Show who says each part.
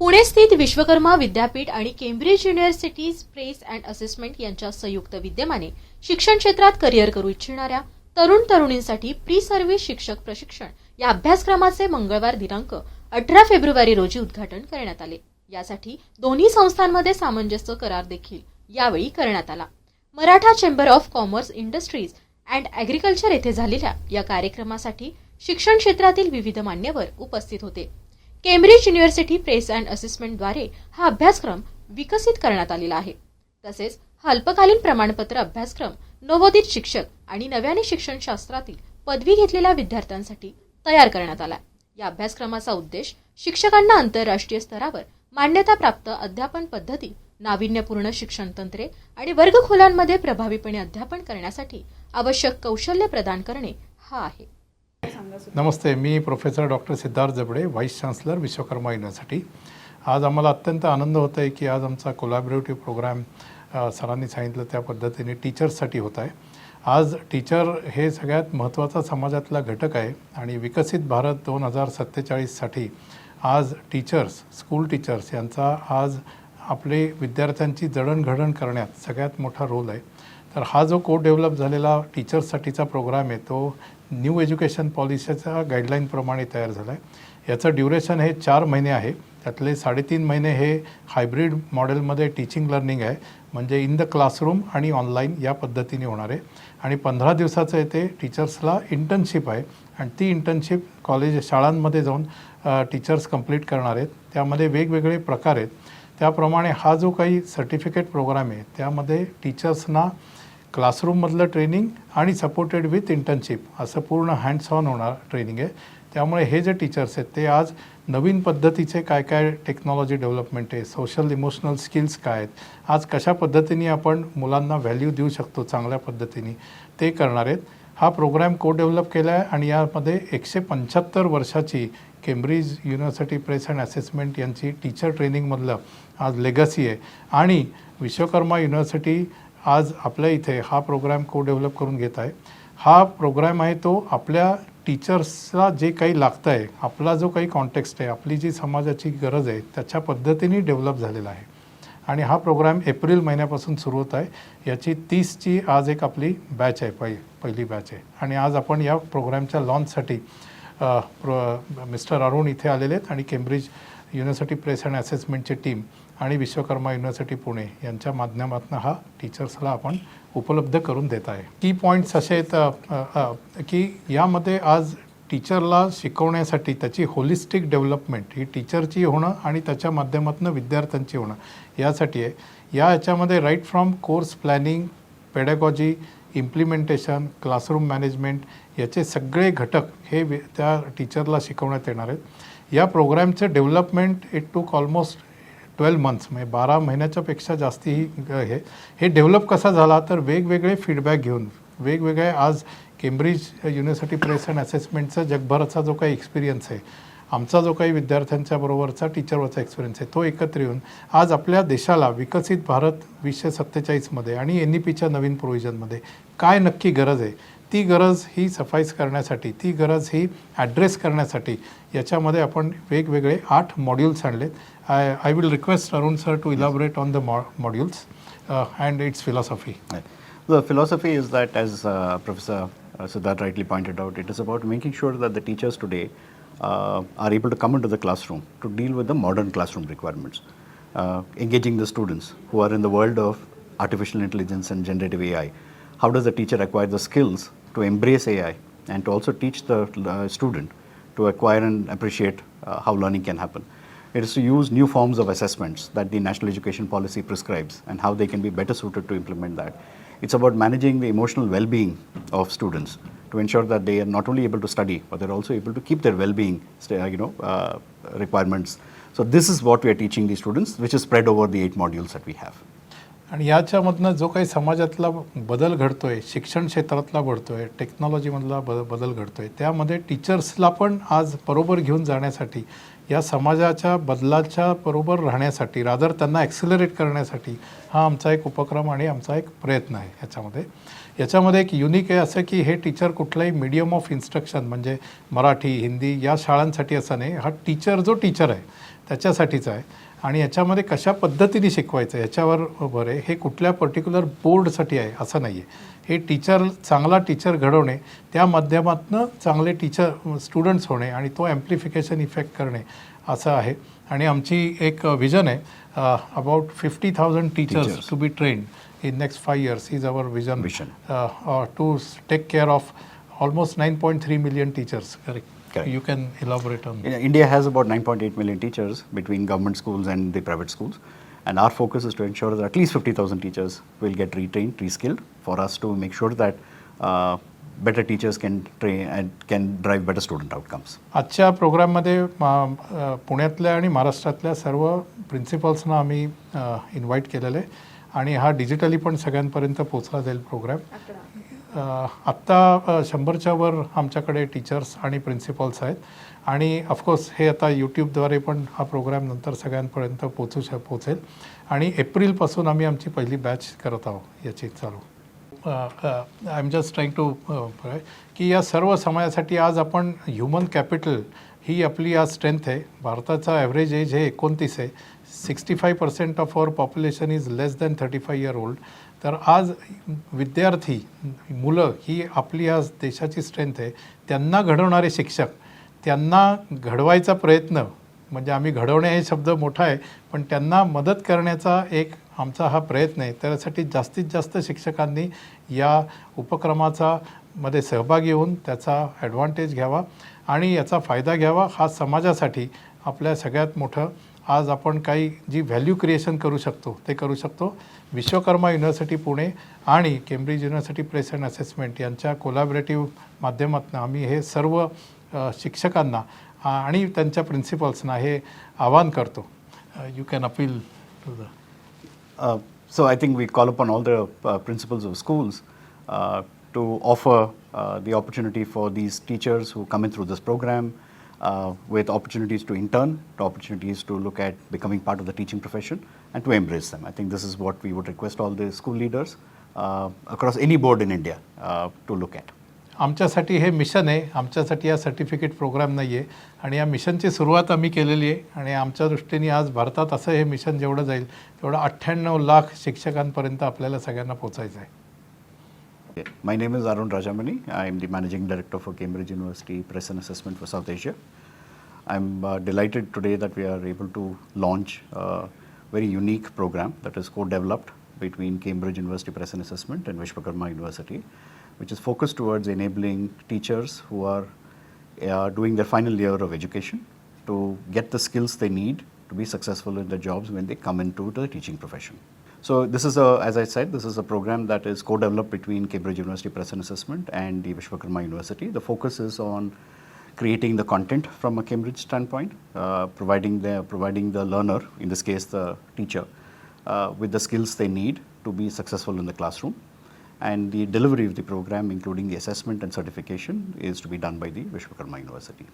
Speaker 1: पुणे स्थित विश्वकर्मा विद्यापीठ आणि Cambridge university press and assessment यांच्या संयुक्त विद्यमाने शिक्षण क्षेत्रात करिअर करू इच्छिणाऱ्या तरुण तरुणींसाठी प्री सर्व्हिस शिक्षक प्रशिक्षण या अभ्यासक्रमाचे मंगळवार दिनांक अठरा फेब्रुवारी रोजी उद्घाटन करण्यात आले. यासाठी दोन्ही संस्थांमध्ये सामंजस्य करार देखील यावेळी करण्यात आला. Maratha chamber of commerce industries and agriculture येथे झालेल्या या कार्यक्रमासाठी शिक्षण क्षेत्रातील विविध मान्यवर उपस्थित होते. केम्ब्रिज युनिव्हर्सिटी प्रेस अँड असेसमेंटद्वारे हा अभ्यासक्रम विकसित करण्यात आलेला आहे. तसेच हा अल्पकालीन प्रमाणपत्र अभ्यासक्रम नवोदित शिक्षक आणि नव्याने शिक्षणशास्त्रातील पदवी घेतलेल्या विद्यार्थ्यांसाठी तयार करण्यात आला या अभ्यासक्रमाचा उद्देश शिक्षकांना आंतरराष्ट्रीय स्तरावर मान्यताप्राप्त अध्यापन पद्धती नाविन्यपूर्ण शिक्षण तंत्रे आणि वर्गखोल्यांमध्ये प्रभावीपणे अध्यापन करण्यासाठी आवश्यक कौशल्य प्रदान करणे हा आहे.
Speaker 2: नमस्ते मी professor doctor Siddharth Jabde vice chancellor Vishwakarma university. आज आम्हाला अत्यंत आनंद होत आहे की आज आमचा कोलॅबरेटिव्ह प्रोग्राम सरांनी सांगितलं त्या पद्धतीने टीचर्ससाठी होत आहे. आज टीचर हे सगळ्यात महत्त्वाचा समाजातला घटक आहे आणि विकसित भारत दोन हजार सत्तेचाळीससाठी आज टीचर्स स्कूल टीचर्स यांचा आज आपले विद्यार्थ्यांची जडणघडण करण्यात सगळ्यात मोठा रोल आहे. तर हा जो कोड डेव्हलप झालेला टीचर्ससाठीचा प्रोग्राम आहे तो न्यू एज्युकेशन पॉलिसीच्या गाईडलाईनप्रमाणे तयार झाला आहे याचं ड्युरेशन हे चार महिने आहे. त्यातले साडेतीन महिने हे हायब्रिड मॉडेलमध्ये टीचिंग लर्निंग आहे. म्हणजे इन द क्लासरूम आणि ऑनलाईन या पद्धतीने होणार आहे. आणि पंधरा दिवसाचं आहे ते टीचर्सला इंटर्नशिप आहे. आणि ती इंटर्नशिप कॉलेज शाळांमध्ये जाऊन टीचर्स कंप्लीट करणार आहेत. त्यामध्ये वेगवेगळे प्रकार आहेत. त्याप्रमाणे हा जो काही सर्टिफिकेट प्रोग्राम आहे त्यामध्ये टीचर्सना क्लासरूममधलं ट्रेनिंग आणि सपोर्टेड विथ इंटर्नशिप असं पूर्ण हँड्स ऑन होणार ट्रेनिंग आहे. त्यामुळे हे जे टीचर्स आहेत ते आज नवीन पद्धतीचे काय काय टेक्नॉलॉजी डेव्हलपमेंट आहे सोशल इमोशनल स्किल्स काय आहेत आज कशा पद्धतीने आपण मुलांना व्हॅल्यू देऊ शकतो चांगल्या पद्धतीने ते करणार आहेत. हा प्रोग्राम को डेव्हलप केला आहे आणि यामध्ये एकशे पंच्याहत्तर वर्षाची Cambridge university press and assessment यांची टीचर ट्रेनिंगमधलं आज लेगसी आहे. आणि विश्वकर्मा युनिव्हर्सिटी आज आपल्या इथे हा प्रोग्राम को डेव्हलप करून घेत आहे. हा प्रोग्राम आहे तो आपल्या टीचर्सला जे काही लागतं आहे आपला जो काही कॉन्टेक्स्ट आहे आपली जी समाजाची गरज आहे त्याच्या पद्धतीने डेव्हलप झालेला आहे. आणि हा प्रोग्राम एप्रिल महिन्यापासून सुरू होत आहे. याची तीसची आज एक आपली बॅच आहे पाहिजे पहिली बॅच आहे. आणि आज आपण या प्रोग्रामच्या लॉन्चसाठी प्रो मिस्टर अरुण इथे आलेले आहेत आणि केम्ब्रिज युनिव्हर्सिटी प्रेस अँड असेसमेंटची टीम आणि विश्वकर्मा युनिव्हर्सिटी पुणे यांच्या माध्यमातून हा टीचर्सला आपण उपलब्ध करून देत आहे. की पॉईंट्स असे आहेत की यामध्ये आज टीचरला शिकवण्यासाठी त्याची होलिस्टिक डेव्हलपमेंट ही टीचरची होणं आणि त्याच्या माध्यमातून विद्यार्थ्यांची होणं यासाठी आहे. या याच्यामध्ये right from course planning pedagogy implementation classroom management याचे सगळे घटक हे त्या टीचरला शिकवण्यात येणार आहेत. या प्रोग्रॅमचे development it took almost twelve months म्हणजे बारा महिन्याच्यापेक्षा जास्तही जास्ती हे हे डेव्हलप कसा झाला तर वेगवेगळे फीडबॅक घेऊन वेगवेगळे आज केम्ब्रिज युनिव्हर्सिटी प्रेस अँड असेसमेंटचा जगभराचा जो काही एक्सपिरियन्स आहे आमचा जो काही विद्यार्थ्यांच्या बरोबरचा टीचरवरचा एक्सपिरियन्स आहे तो एकत्र येऊन आज आपल्या देशाला विकसित भारत वीसशे सत्तेचाळीसमध्ये आणि एन ई पीच्या नवीन प्रोव्हिजनमध्ये काय नक्की गरज आहे? ती गरज ही सफाईस करण्यासाठी ती गरज ही ॲड्रेस करण्यासाठी याच्यामध्ये आपण वेगवेगळे आठ मॉड्यूल्स आणलेत. I I will request Arun sir to elaborate on the mo modules and its philosophy
Speaker 3: Right. The philosophy is that, as uh, Professor uh, Siddharth rightly pointed out, it is about making sure that the teachers today uh, are able to come into the classroom to deal with the modern classroom requirements, uh, engaging the students who are in the world of artificial intelligence and generative AI. How does the teacher acquire the skills to embrace AI and to also teach the uh, student to acquire and appreciate uh, how learning can happen? It is to use new forms of assessments that the National Education Policy prescribes and how they can be better suited to implement that. It's about managing the emotional well being of students to ensure that they are not only able to study, but they're also able to keep their well being you know, uh, requirements. So, this is what we are teaching the students, which is spread over the eight modules that we have.
Speaker 2: आणि याच्यामधनं जो काही समाजातला बदल घडतोय शिक्षण क्षेत्रातला घडतोय टेक्नॉलॉजीमधला ब बदल घडतोय त्यामध्ये टीचर्सला पण आज बरोबर घेऊन जाण्यासाठी या समाजाच्या बदलाच्या बरोबर राहण्यासाठी रादर त्यांना ॲक्सिलरेट करण्यासाठी हा आमचा एक उपक्रम आणि आमचा एक प्रयत्न आहे याच्यामध्ये. याच्यामध्ये एक युनिक आहे असं की हे टीचर कुठलाही मीडियम ऑफ इन्स्ट्रक्शन म्हणजे मराठी हिंदी या शाळांसाठी असं नाही हा टीचर जो टीचर आहे त्याच्यासाठीच आहे. आणि याच्यामध्ये कशा पद्धतीने शिकवायचं ह्याच्यावर भर आहे हे कुठल्या पर्टिक्युलर बोर्डसाठी आहे असं नाही आहे हे टीचर चांगला टीचर घडवणे त्या माध्यमातून चांगले टीचर स्टुडंट्स होणे आणि तो ॲम्प्लिफिकेशन इफेक्ट करणे असं आहे आणि आमची एक विजन आहे about fifty thousand
Speaker 3: teachers.
Speaker 2: To be trained in next five years is our vision,
Speaker 3: Vision.
Speaker 2: Uh, uh, to s- take care of almost 9.3 million teachers. Correct.
Speaker 3: Correct.
Speaker 2: You can elaborate on.
Speaker 3: In- India has about 9.8 million teachers between government schools and the private schools. And our focus is to ensure that at least 50,000 teachers will get retrained, reskilled, for us to make sure that uh, better teachers can train and can drive better student outcomes.
Speaker 2: आजच्या प्रोग्राममध्ये मा- अ, पुण्यातल्या आणि महाराष्ट्रातल्या सर्व प्रिन्सिपल्सना आम्ही invite केलेलं आहे आणि हा डिजिटली पण सगळ्यांपर्यंत पोचला जाईल प्रोग्राम अ, आत्ता शंभरच्या वर आमच्याकडे टीचर्स आणि प्रिन्सिपल्स आहेत. आणि ऑफकोर्स हे आता यूट्यूबद्वारे पण हा प्रोग्राम नंतर सगळ्यांपर्यंत पोचू श पोचेल. आणि एप्रिलपासून आम्ही आमची पहिली बॅच करत आहोत याची चालू. I am just trying to की या सर्व समाजासाठी आज आपण ह्युमन कॅपिटल ही आपली आज स्ट्रेंथ आहे. भारताचा ॲव्हरेज एज हे एकोणतीस आहे. Sixty five percent of our population is less than thirty five year old तर आज विद्यार्थी मुलं ही आपली आज देशाची स्ट्रेंथ आहे. त्यांना घडवणारे शिक्षक त्यांना घडवायचा प्रयत्न म्हणजे आम्ही घडवणे हे शब्द मोठा आहे पण त्यांना मदत करण्याचा एक आमचा हा प्रयत्न आहे. त्यासाठी जास्तीत जास्त शिक्षकांनी या उपक्रमाचा मध्ये सहभागी होऊन त्याचा ॲडव्हान्टेज घ्यावा आणि याचा फायदा घ्यावा. हा समाजासाठी आपल्या सगळ्यात मोठं आज आपण काही जी व्हॅल्यू क्रिएशन करू शकतो ते करू शकतो. विश्वकर्मा युनिव्हर्सिटी पुणे आणि Cambridge university press and assessment यांच्या कोलॅबरेटिव्ह माध्यमातून आम्ही हे सर्व शिक्षकांना आणि त्यांच्या प्रिन्सिपल्सना हे आवाहन करतो. You can appeal to
Speaker 3: the so I think we call call on all the principals of schools to offer to opportunity for the opportunity for these teachers who come in through this program uh, with opportunities to intern, to opportunities to look at becoming part of the teaching profession, and to embrace them. I think this is what we would request all the school leaders uh, across any board in India uh, to look at.
Speaker 2: आमच्यासाठी हे mission आहे आमच्यासाठी हा certificate programme नाही आहे आणि या मिशनची सुरुवात आम्ही केलेली आहे आणि आमच्या दृष्टीने आज भारतात असं हे मिशन जेवढं जाईल तेवढं अठ्ठ्याण्णव लाख शिक्षकांपर्यंत आपल्याला सगळ्यांना पोचायचं आहे
Speaker 3: Okay. my name is Arun Rajamani. I am the Managing Director for Cambridge University Press and Assessment for South Asia. I'm uh, delighted today that we are able to launch a very unique program that is co-developed between Cambridge University Press and Assessment and Vishwakarma University, which is focused towards enabling teachers who are uh, doing their final year of education to get the skills they need to be successful in their jobs when they come into the teaching profession. So this is a, as I said, this is a program that is co-developed between Cambridge University Press and Assessment and the Vishwakarma University. The focus is on creating the content from a Cambridge standpoint, uh, providing the providing the learner, in this case the teacher, uh, with the skills they need to be successful in the classroom. And the delivery of the program, including the assessment and certification, is to be done by the Vishwakarma University.